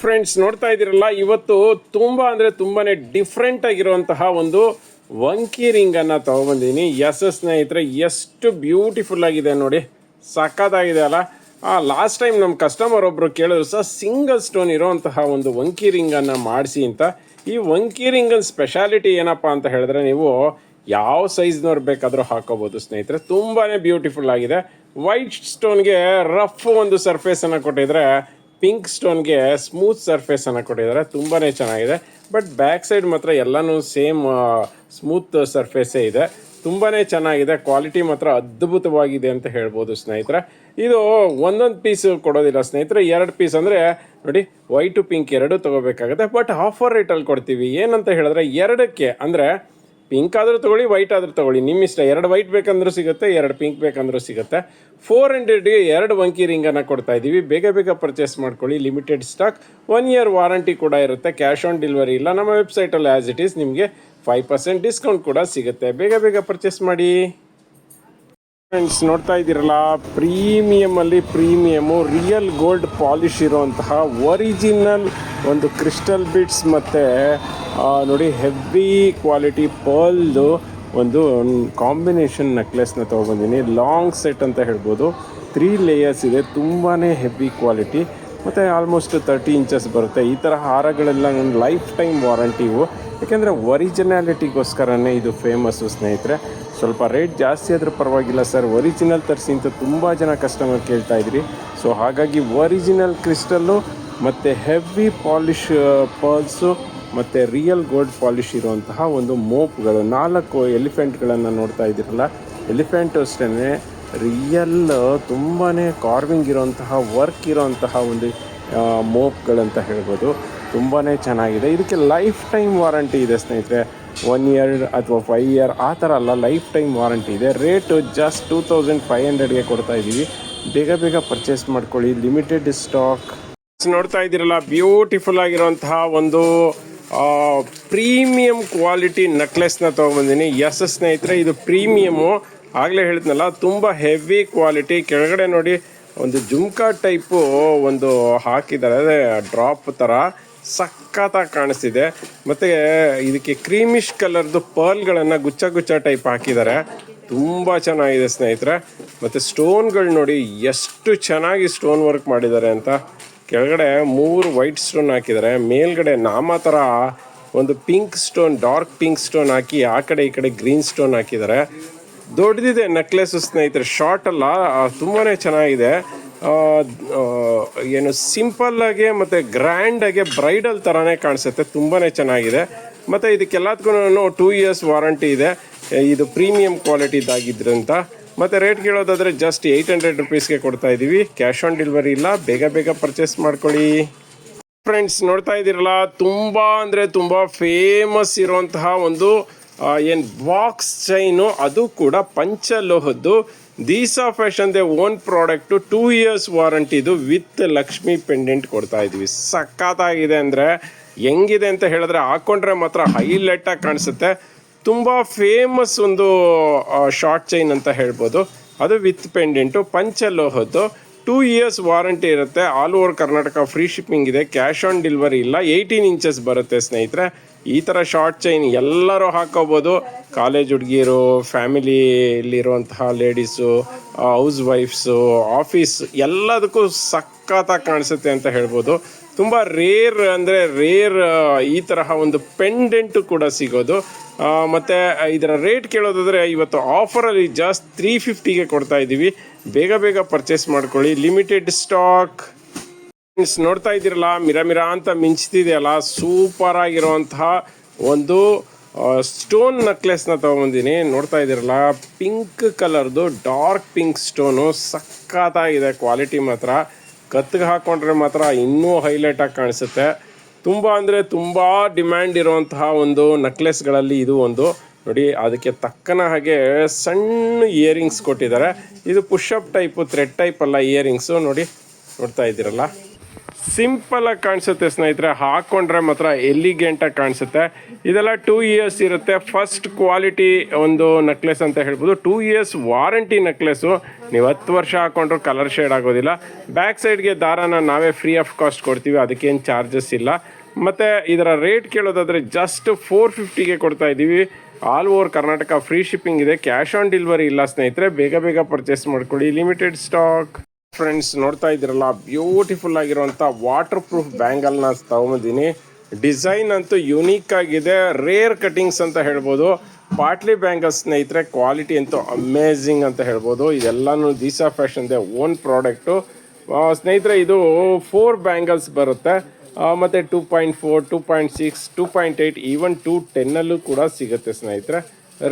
Friends ನೋಡ್ತಾ ಇದ್ದೀರಲ್ಲ, ಇವತ್ತು ತುಂಬ ಅಂದರೆ ತುಂಬಾ ಡಿಫ್ರೆಂಟ್ ಆಗಿರುವಂತಹ ಒಂದು ವಂಕಿ ರಿಂಗ್ ಅನ್ನ ತಗೊಬಂದಿದ್ದೀನಿ. ಎಸ್ ಸ್ನೇಹಿತರೆ, ಎಷ್ಟು ಬ್ಯೂಟಿಫುಲ್ ಆಗಿದೆ ನೋಡಿ. ಸಖತ್ತಾಗಿದೆ ಅಲ್ಲ. ಆ ಲಾಸ್ಟ್ ಟೈಮ್ ನಮ್ಮ ಕಸ್ಟಮರ್ ಒಬ್ಬರು ಕೇಳಿದ್ರು, ಸರ್ ಸಿಂಗಲ್ ಸ್ಟೋನ್ ಇರುವಂತಹ ಒಂದು ವಂಕಿ ರಿಂಗನ್ನು ಮಾಡಿಸಿ ಅಂತ. ಈ ವಂಕಿ ರಿಂಗನ್ ಸ್ಪೆಷಾಲಿಟಿ ಏನಪ್ಪಾ ಅಂತ ಹೇಳಿದ್ರೆ, ನೀವು ಯಾವ ಸೈಜ್ನವ್ರು ಬೇಕಾದರೂ ಹಾಕೋಬಹುದು ಸ್ನೇಹಿತರೆ. ತುಂಬಾನೇ ಬ್ಯೂಟಿಫುಲ್ ಆಗಿದೆ. ವೈಟ್ ಸ್ಟೋನ್ಗೆ ರಫ್ ಒಂದು ಸರ್ಫೇಸನ್ನು ಕೊಟ್ಟಿದ್ರೆ ಪಿಂಕ್ ಸ್ಟೋನ್ಗೆ ಸ್ಮೂತ್ ಸರ್ಫೇಸ್ ಅನ್ನು ಕೊಟ್ಟಿದ್ದಾರೆ ತುಂಬಾ ಚೆನ್ನಾಗಿದೆ. ಬಟ್ ಬ್ಯಾಕ್ ಸೈಡ್ ಮಾತ್ರ ಎಲ್ಲನೂ ಸೇಮ್ ಸ್ಮೂತ್ ಸರ್ಫೇಸೇ ಇದೆ. ತುಂಬಾ ಚೆನ್ನಾಗಿದೆ, ಕ್ವಾಲಿಟಿ ಮಾತ್ರ ಅದ್ಭುತವಾಗಿದೆ ಅಂತ ಹೇಳ್ಬೋದು ಸ್ನೇಹಿತರೆ. ಇದು ಒಂದೊಂದು ಪೀಸ್ ಕೊಡೋದಿಲ್ಲ ಸ್ನೇಹಿತರೆ, ಎರಡು ಪೀಸ್ ಅಂದರೆ ನೋಡಿ, ವೈಟು ಪಿಂಕ್ ಎರಡು ತೊಗೋಬೇಕಾಗುತ್ತೆ. ಬಟ್ ಆಫರ್ ರೇಟಲ್ಲಿ ಕೊಡ್ತೀವಿ. ಏನಂತ ಹೇಳಿದ್ರೆ ಎರಡಕ್ಕೆ ಅಂದರೆ ಪಿಂಕ್ ಆದರೂ ತಗೊಳ್ಳಿ ವೈಟ್ ಆದರೂ ತಗೊಳ್ಳಿ. ನಿಮ್ಮ ಇಷ್ಟ. ಎರಡು ವೈಟ್ ಬೇಕಂದ್ರೂ ಸಿಗುತ್ತೆ, ಎರಡು ಪಿಂಕ್ ಬೇಕಂದ್ರೂ ಸಿಗುತ್ತೆ. ಫೋರ್ ಹಂಡ್ರೆಡ್ಗೆ ಎರಡು ವಂಕಿ ರಿಂಗನ್ನು ಕೊಡ್ತಾ ಇದ್ದೀವಿ ಬೇಗ ಬೇಗ ಪರ್ಚೇಸ್ ಮಾಡ್ಕೊಳ್ಳಿ. Limited stock one year warranty ಕೂಡ ಇರುತ್ತೆ. ಕ್ಯಾಶ್ ಆನ್ ಡೆಲಿವರಿ ಇಲ್ಲ. ನಮ್ಮ ವೆಬ್ಸೈಟಲ್ಲಿ ಆ್ಯಸ್ ಇಟ್ ಈಸ್ ನಿಮಗೆ ಫೈವ್ ಪರ್ಸೆಂಟ್ ಡಿಸ್ಕೌಂಟ್ ಕೂಡ ಸಿಗುತ್ತೆ. ಬೇಗ ಬೇಗ ಪರ್ಚೇಸ್ ಮಾಡಿ. ಫ್ರೆಂಡ್ಸ್ ನೋಡ್ತಾ ಇದ್ದೀರಲ್ಲ ಪ್ರೀಮಿಯಮ್ ಅಲ್ಲಿ ಪ್ರೀಮಿಯಮು ರಿಯಲ್ ಗೋಲ್ಡ್ ಪಾಲಿಶ್ ಇರುವಂತಹ ಒರಿಜಿನಲ್ ಒಂದು ಕ್ರಿಸ್ಟಲ್ ಬಿಟ್ಸ್ ಮತ್ತು ನೋಡಿ ಹೆವಿ ಕ್ವಾಲಿಟಿ ಪರ್ಲ್ದು ಒಂದು ಕಾಂಬಿನೇಷನ್ ನೆಕ್ಲೆಸ್ನ ತೊಗೊಬಂದಿನಿ ಲಾಂಗ್ ಸೆಟ್ ಅಂತ ಹೇಳ್ಬೋದು. ತ್ರೀ ಲೇಯರ್ಸ್ ಇದೆ ತುಂಬಾ ಹೆವಿ ಕ್ವಾಲಿಟಿ ಮತ್ತು ಆಲ್ಮೋಸ್ಟ್ ತರ್ಟಿ ಇಂಚಸ್ ಬರುತ್ತೆ. ಈ ಥರ ಹಾರಗಳೆಲ್ಲ ನನ್ನ ಲೈಫ್ ಟೈಮ್ ವಾರಂಟಿವು ಯಾಕೆಂದರೆ ಒರಿಜಿನಾಲಿಟಿಗೋಸ್ಕರನೇ ಇದು ಫೇಮಸ್ಸು ಸ್ನೇಹಿತರೆ. ಸ್ವಲ್ಪ ರೇಟ್ ಜಾಸ್ತಿ ಆದರೂ ಪರವಾಗಿಲ್ಲ ಸರ್. ಒರಿಜಿನಲ್ ತರಿಸಿ ಅಂತ ತುಂಬ ಜನ ಕಸ್ಟಮರ್ ಕೇಳ್ತಾ ಇದ್ರಿ. ಸೊ ಹಾಗಾಗಿ ಒರಿಜಿನಲ್ ಕ್ರಿಸ್ಟಲ್ಲು ಮತ್ತು ಹೆವಿ ಪಾಲಿಶ್ ಪರ್ಲ್ಸು ಮತ್ತು ರಿಯಲ್ ಗೋಲ್ಡ್ ಪಾಲಿಶ್ ಇರುವಂತಹ ಒಂದು ಮೋಪ್ಗಳು, ನಾಲ್ಕು ಎಲಿಫೆಂಟ್ಗಳನ್ನು ನೋಡ್ತಾ ಇದ್ದೀರಲ್ಲ. ಎಲಿಫೆಂಟು ಅಷ್ಟೇ ರಿಯಲ್ ತುಂಬಾ ಕಾರ್ವಿಂಗ್ ಇರೋಂತಹ ವರ್ಕ್ ಇರೋಂತಹ ಒಂದು ಮೋಪ್ಗಳಂತ ಹೇಳ್ಬೋದು. ತುಂಬಾ ಚೆನ್ನಾಗಿದೆ. ಇದಕ್ಕೆ ಲೈಫ್ ಟೈಮ್ ವಾರಂಟಿ ಇದೆ ಸ್ನೇಹಿತರೆ. ಒನ್ ಇಯರ್ ಅಥವಾ ಫೈವ್ ಇಯರ್ ಆ ಥರ ಅಲ್ಲ, ಲೈಫ್ ಟೈಮ್ ವಾರಂಟಿ ಇದೆ. Rate just two thousand five ಹಂಡ್ರೆಡ್ಗೆ ಕೊಡ್ತಾ ಇದ್ದೀವಿ. ಬೇಗ ಬೇಗ ಪರ್ಚೇಸ್ ಮಾಡ್ಕೊಳ್ಳಿ. ಲಿಮಿಟೆಡ್ ಸ್ಟಾಕ್ ನೋಡ್ತಾ ಇದ್ದೀರಲ್ಲ ಬ್ಯೂಟಿಫುಲ್ ಆಗಿರುವಂತಹ ಒಂದು ಪ್ರೀಮಿಯಂ ಕ್ವಾಲಿಟಿ ನೆಕ್ಲೆಸ್ನ ತೊಗೊಂಬಂದಿನಿ. ಎಸ್ ಸ್ನೇಹಿತರೆ, ಇದು ಪ್ರೀಮಿಯಮು ಆಗಲೇ ಹೇಳಿದ್ನಲ್ಲ, ತುಂಬ ಹೆವಿ ಕ್ವಾಲಿಟಿ ಕೆಳಗಡೆ ನೋಡಿ, ಒಂದು ಜುಮ್ಕಾ ಟೈಪು ಒಂದು ಹಾಕಿದ್ದಾರೆ. ಅದೇ ಡ್ರಾಪ್ ಥರ. ಸಖತ್ತಾಗಿ ಕಾಣಿಸ್ತಿದೆ. ಮತ್ತು ಇದಕ್ಕೆ ಕ್ರೀಮಿಶ್ ಕಲರ್ದು ಪರ್ಲ್ಗಳನ್ನು ಗುಚ್ಚ ಗುಚ್ಚ ಟೈಪ್ ಹಾಕಿದ್ದಾರೆ. ತುಂಬ ಚೆನ್ನಾಗಿದೆ ಸ್ನೇಹಿತರೆ. ಮತ್ತು ಸ್ಟೋನ್ಗಳು ನೋಡಿ ಎಷ್ಟು ಚೆನ್ನಾಗಿ ಸ್ಟೋನ್ ವರ್ಕ್ ಮಾಡಿದ್ದಾರೆ ಅಂತ. ಕೆಳಗಡೆ ಮೂರು ವೈಟ್ ಸ್ಟೋನ್ ಹಾಕಿದ್ದಾರೆ. ಮೇಲ್ಗಡೆ ನಾಮ ಥರ ಒಂದು pink stone, dark pink stone ಹಾಕಿ ಆ ಕಡೆ ಈ ಕಡೆ ಗ್ರೀನ್ ಸ್ಟೋನ್ ಹಾಕಿದ್ದಾರೆ. ದೊಡ್ಡದಿದೆ ನೆಕ್ಲೆಸ್ ಸ್ನೇಹಿತರೆ. ಶಾರ್ಟ್ ಅಲ್ಲ ತುಂಬಾ ಚೆನ್ನಾಗಿದೆ. ಏನು ಸಿಂಪಲ್ ಆಗಿ ಮತ್ತು ಗ್ರ್ಯಾಂಡ್ ಆಗಿ ಬ್ರೈಡಲ್ ಥರನೇ ಕಾಣಿಸುತ್ತೆ. ತುಂಬಾ ಚೆನ್ನಾಗಿದೆ. ಮತ್ತು ಇದಕ್ಕೆಲ್ಲದಕ್ಕೂ ಟೂ ಇಯರ್ಸ್ ವಾರಂಟಿ ಇದೆ. ಇದು ಪ್ರೀಮಿಯಂ ಕ್ವಾಲಿಟಿದಾಗಿದ್ರಂತ ಮತ್ತು ರೇಟ್ ಕೇಳೋದಾದರೆ ಜಸ್ಟ್ ಏಯ್ಟ್ ಹಂಡ್ರೆಡ್ ರುಪೀಸ್ಗೆ ಕೊಡ್ತಾ ಇದ್ದೀವಿ ಕ್ಯಾಶ್ ಆನ್ ಡೆಲಿವರಿ ಇಲ್ಲ. ಬೇಗ ಬೇಗ ಪರ್ಚೇಸ್ ಮಾಡ್ಕೊಳ್ಳಿ. ಫ್ರೆಂಡ್ಸ್ ನೋಡ್ತಾ ಇದ್ದೀರಲ್ಲ? ತುಂಬ ಅಂದರೆ ತುಂಬ ಫೇಮಸ್ ಇರುವಂತಹ ಒಂದು ಏನು ಬಾಕ್ಸ್ ಚೈನು ಅದು ಕೂಡ ಪಂಚಲೋಹದ್ದು. This is a fashion the own product two years ವಾರಂಟಿದು with Lakshmi pendant ಕೊಡ್ತಾ ಇದ್ವಿ. ಸಖತ್ತಾಗಿದೆ ಅಂದರೆ ಹೆಂಗಿದೆ ಅಂತ ಹೇಳಿದ್ರೆ ಹಾಕೊಂಡ್ರೆ ಮಾತ್ರ ಹೈಲೈಟಾಗಿ ಕಾಣಿಸುತ್ತೆ. ತುಂಬ ಫೇಮಸ್ ಒಂದು ಶಾರ್ಟ್ ಚೈನ್ ಅಂತ ಹೇಳ್ಬೋದು. ಅದು ವಿತ್ ಪೆಂಡೆಂಟು ಪಂಚಲೋಹದ್ದು. ಟೂ ಇಯರ್ಸ್ ವಾರಂಟಿ ಇರುತ್ತೆ. All over Karnataka free shipping ಇದೆ. ಕ್ಯಾಶ್ ಆನ್ ಡೆಲಿವರಿ ಇಲ್ಲ. ಏಯ್ಟೀನ್ ಇಂಚಸ್ ಬರುತ್ತೆ ಸ್ನೇಹಿತರೆ. ಈ ಥರ ಶಾರ್ಟ್ ಚೈನ್ ಎಲ್ಲರೂ ಹಾಕೋಬೋದು. ಕಾಲೇಜ್ ಹುಡುಗಿಯರು ಫ್ಯಾಮಿಲಿಯಲ್ಲಿರುವಂತಹ ಲೇಡೀಸು ಹೌಸ್ ವೈಫ್ಸು ಆಫೀಸ್ ಎಲ್ಲದಕ್ಕೂ ಸಖತ್ತಾಗಿ ಕಾಣಿಸುತ್ತೆ ಅಂತ ಹೇಳ್ಬೋದು. ತುಂಬ ರೇರ್ ಅಂದರೆ ರೇರ್ ಈ ತರಹ ಒಂದು ಪೆಂಡೆಂಟು ಕೂಡ ಸಿಗೋದು. ಮತ್ತು ಮತ್ತೆ ಇದರ ರೇಟ್ ಕೇಳೋದಾದರೆ ಇವತ್ತು ಆಫರಲ್ಲಿ ಜಾಸ್ತಿ ತ್ರೀ ಫಿಫ್ಟಿಗೆ ಕೊಡ್ತಾ ಇದ್ದೀವಿ. ಬೇಗ ಬೇಗ ಪರ್ಚೇಸ್ ಮಾಡ್ಕೊಳ್ಳಿ. ಲಿಮಿಟೆಡ್ ಸ್ಟಾಕ್ ಫ್ರೆಂಡ್ಸ್ ನೋಡ್ತಾ ಇದ್ದೀರಲ್ಲ, ಮಿರಾ ಮಿರಾ ಅಂತ ಮಿಂಚ್ತಿದೆಯಲ್ಲ ಸೂಪರ್ ಆಗಿರುವಂತಹ ಒಂದು ಸ್ಟೋನ್ ನೆಕ್ಲೆಸ್ನ ತೊಗೊಂಬಂದಿನಿ. ನೋಡ್ತಾ ಇದ್ದೀರಲ್ಲ ಪಿಂಕ್ ಕಲರ್ದು ಡಾರ್ಕ್ ಪಿಂಕ್ ಸ್ಟೋನು ಸಖತ್ತಾಗಿದೆ ಕ್ವಾಲಿಟಿ ಮಾತ್ರ. ಕತ್ತಿಗೆ ಹಾಕೊಂಡ್ರೆ ಮಾತ್ರ ಇನ್ನೂ ಹೈಲೈಟಾಗಿ ಕಾಣಿಸುತ್ತೆ. ತುಂಬ ಅಂದರೆ ತುಂಬ ಡಿಮ್ಯಾಂಡ್ ಇರುವಂತಹ ಒಂದು ನೆಕ್ಲೆಸ್ಗಳಲ್ಲಿ ಇದು ಒಂದು. ನೋಡಿ, ಅದಕ್ಕೆ ತಕ್ಕನ ಹಾಗೆ ಸಣ್ಣ ಇಯರಿಂಗ್ಸ್ ಕೊಟ್ಟಿದ್ದಾರೆ. ಇದು push up type thread type ಅಲ್ಲ ಇಯರಿಂಗ್ಸು ನೋಡಿ, ನೋಡ್ತಾ ಇದ್ದೀರಲ್ಲ? ಸಿಂಪಲ್ ಆಗಿ ಕಾಣಿಸುತ್ತೆ ಸ್ನೇಹಿತರೆ, ಹಾಕೊಂಡ್ರೆ ಮಾತ್ರ ಎಲಿಗೆಂಟಾಗಿ ಕಾಣಿಸುತ್ತೆ. ಇದೆಲ್ಲ ಟೂ ಇಯರ್ಸ್ ಇರುತ್ತೆ. ಫಸ್ಟ್ ಕ್ವಾಲಿಟಿ ಒಂದು ನೆಕ್ಲೆಸ್ ಅಂತ ಹೇಳ್ಬೋದು. ಟೂ ಇಯರ್ಸ್ ವಾರಂಟಿ ನೆಕ್ಲೆಸ್ಸು ನೀವು ಹತ್ತು ವರ್ಷ ಹಾಕೊಂಡ್ರು ಕಲರ್ ಶೇಡ್ ಆಗೋದಿಲ್ಲ. ಬ್ಯಾಕ್ ಸೈಡ್ಗೆ ದಾರಾನ ನಾವೇ ಫ್ರೀ ಆಫ್ ಕಾಸ್ಟ್ ಕೊಡ್ತೀವಿ, ಅದಕ್ಕೇನು ಚಾರ್ಜಸ್ ಇಲ್ಲ. ಮತ್ತು ಇದರ ರೇಟ್ ಕೇಳೋದಾದರೆ ಜಸ್ಟ್ ಫೋರ್ ಫಿಫ್ಟಿಗೆ ಕೊಡ್ತಾ ಇದ್ದೀವಿ. All over Karnataka free shipping ಇದೆ. ಕ್ಯಾಶ್ ಆನ್ ಡೆಲಿವರಿ ಇಲ್ಲ ಸ್ನೇಹಿತರೆ, ಬೇಗ ಬೇಗ ಪರ್ಚೇಸ್ ಮಾಡ್ಕೊಳ್ಳಿ. ಲಿಮಿಟೆಡ್ ಸ್ಟಾಕ್ ಫ್ರೆಂಡ್ಸ್ ನೋಡ್ತಾ ಇದ್ದೀರಲ್ಲ ಬ್ಯೂಟಿಫುಲ್ ಆಗಿರುವಂಥ ವಾಟರ್ ಪ್ರೂಫ್ ಬ್ಯಾಂಗಲ್ನ ತಗೊಂಬಂದಿನಿ ಡಿಸೈನ್ ಅಂತೂ ಯುನೀಕ್ ಆಗಿದೆ. ರೇರ್ ಕಟಿಂಗ್ಸ್ ಅಂತ ಹೇಳ್ಬೋದು. ಪಾಟ್ಲಿ ಬ್ಯಾಂಗಲ್ಸ್ ಸ್ನೇಹಿತರೆ ಕ್ವಾಲಿಟಿ ಅಂತೂ ಅಮೇಝಿಂಗ್ ಅಂತ ಹೇಳ್ಬೋದು. ಇದೆಲ್ಲನೂ ದಿಸಾ ಫ್ಯಾಷನ್ದೇ ಓನ್ ಪ್ರಾಡಕ್ಟು ಸ್ನೇಹಿತರೆ, ಇದು ಫೋರ್ ಬ್ಯಾಂಗಲ್ಸ್ ಬರುತ್ತೆ. ಮತ್ತೆ two point four two point six two point eight even two ಟೆನ್ನಲ್ಲೂ ಕೂಡ ಸಿಗುತ್ತೆ ಸ್ನೇಹಿತರೆ.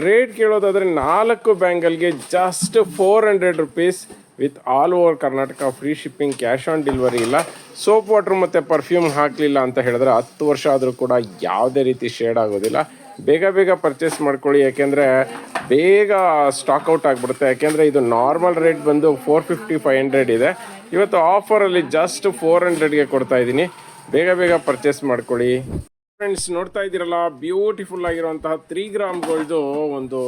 ರೇಟ್ ಕೇಳೋದಾದರೆ ನಾಲ್ಕು ಬ್ಯಾಂಗಲ್ಗೆ just four hundred rupees with all over Karnataka free shipping cash on delivery ಇಲ್ಲ. ಸೋಪ್ ವಾಟ್ರ್ ಮತ್ತು ಪರ್ಫ್ಯೂಮ್ ಹಾಕಲಿಲ್ಲ ಅಂತ ಹೇಳಿದ್ರೆ ಹತ್ತು ವರ್ಷ ಆದರೂ ಕೂಡ ಯಾವುದೇ ರೀತಿ ಶೇಡ್ ಆಗೋದಿಲ್ಲ. ಬೇಗ ಬೇಗ ಪರ್ಚೇಸ್ ಮಾಡ್ಕೊಳ್ಳಿ, ಯಾಕೆಂದರೆ ಬೇಗ ಸ್ಟಾಕ್ ಔಟ್ ಆಗಿಬಿಡುತ್ತೆ. ಯಾಕೆಂದರೆ ಇದು ನಾರ್ಮಲ್ ರೇಟ್ ಬಂದು ಫೋರ್ ಫಿಫ್ಟಿ ಫೈವ್ ಹಂಡ್ರೆಡ್ ಇದೆ. ಇವತ್ತು ಆಫರಲ್ಲಿ ಜಸ್ಟ್ ಫೋರ್ ಹಂಡ್ರೆಡ್ಗೆ ಕೊಡ್ತಾ ಇದ್ದೀನಿ. ಬೇಗ ಬೇಗ ಪರ್ಚೇಸ್ ಮಾಡ್ಕೊಳ್ಳಿ. ಫ್ರೆಂಡ್ಸ್ ನೋಡ್ತಾ ಇದ್ದೀರಲ್ಲ ಬ್ಯೂಟಿಫುಲ್ ಆಗಿರುವಂತಹ ತ್ರೀ ಗ್ರಾಮ್ಗಳ್ದು ಒಂದು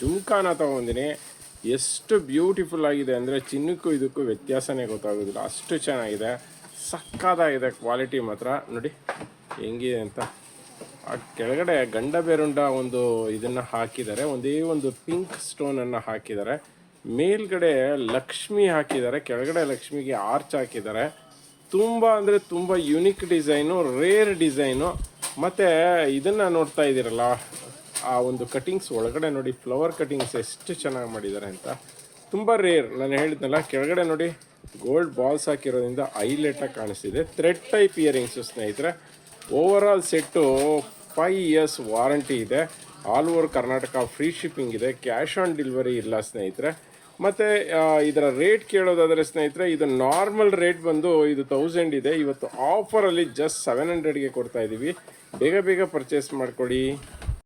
ಜುಮ್ಕಾನ ತಗೊಂಡಿನಿ ಎಷ್ಟು ಬ್ಯೂಟಿಫುಲ್ ಆಗಿದೆ ಅಂದರೆ ಚಿನ್ನಕ್ಕೂ ಇದಕ್ಕೂ ವ್ಯತ್ಯಾಸನೇ ಗೊತ್ತಾಗೋದಿಲ್ಲ. ಅಷ್ಟು ಚೆನ್ನಾಗಿದೆ. ಸಕ್ಕದಾಗಿದೆ ಕ್ವಾಲಿಟಿ ಮಾತ್ರ. ನೋಡಿ, ಹೆಂಗಿದೆ ಅಂತ. ಆ ಕೆಳಗಡೆ ಗಂಡ ಬೇರುಂಡ ಒಂದು ಇದನ್ನು ಹಾಕಿದ್ದಾರೆ. ಒಂದೇ ಒಂದು ಪಿಂಕ್ ಸ್ಟೋನನ್ನು ಹಾಕಿದ್ದಾರೆ. ಮೇಲ್ಗಡೆ ಲಕ್ಷ್ಮಿ ಹಾಕಿದ್ದಾರೆ. ಕೆಳಗಡೆ ಲಕ್ಷ್ಮಿಗೆ ಆರ್ಚ್ ಹಾಕಿದ್ದಾರೆ. ತುಂಬ ಅಂದರೆ ತುಂಬ ಯುನಿಕ್ ಡಿಸೈನು ರೇರ್ ಡಿಸೈನು ಮತ್ತು ಇದನ್ನು ನೋಡ್ತಾ ಇದ್ದೀರಲ್ಲ, ಆ ಒಂದು ಕಟಿಂಗ್ಸ್ ಒಳಗಡೆ ನೋಡಿ ಫ್ಲವರ್ ಕಟಿಂಗ್ಸ್ ಎಷ್ಟು ಚೆನ್ನಾಗಿ ಮಾಡಿದ್ದಾರೆ ಅಂತ. ತುಂಬ ರೇರ್ ನಾನು ಹೇಳಿದ್ನಲ್ಲ, ಕೆಳಗಡೆ ನೋಡಿ ಗೋಲ್ಡ್ ಬಾಲ್ಸ್ ಹಾಕಿರೋದ್ರಿಂದ ಐಲೆಟಾಗಿ ಕಾಣಿಸ್ತಿದೆ. ಥ್ರೆಡ್ ಟೈಪ್ ಇಯರಿಂಗ್ಸು ಸ್ನೇಹಿತರೆ over all set five years warranty ಇದೆ. All over Karnataka free shipping ಇದೆ. ಕ್ಯಾಶ್ ಆನ್ ಡೆಲಿವರಿ ಇಲ್ಲ ಸ್ನೇಹಿತರೆ. ಮತ್ತು ಇದರ ರೇಟ್ ಕೇಳೋದಾದರೆ ಸ್ನೇಹಿತರೆ, ಇದು ನಾರ್ಮಲ್ ರೇಟ್ ಬಂದು ಇದು ತೌಸಂಡ್ ಇದೆ. ಇವತ್ತು ಆಫರಲ್ಲಿ ಜಸ್ಟ್ ಸೆವೆನ್ ಹಂಡ್ರೆಡ್ಗೆ ಕೊಡ್ತಾ ಇದ್ದೀವಿ ಬೇಗ ಬೇಗ ಪರ್ಚೇಸ್ ಮಾಡ್ಕೊಳ್ಳಿ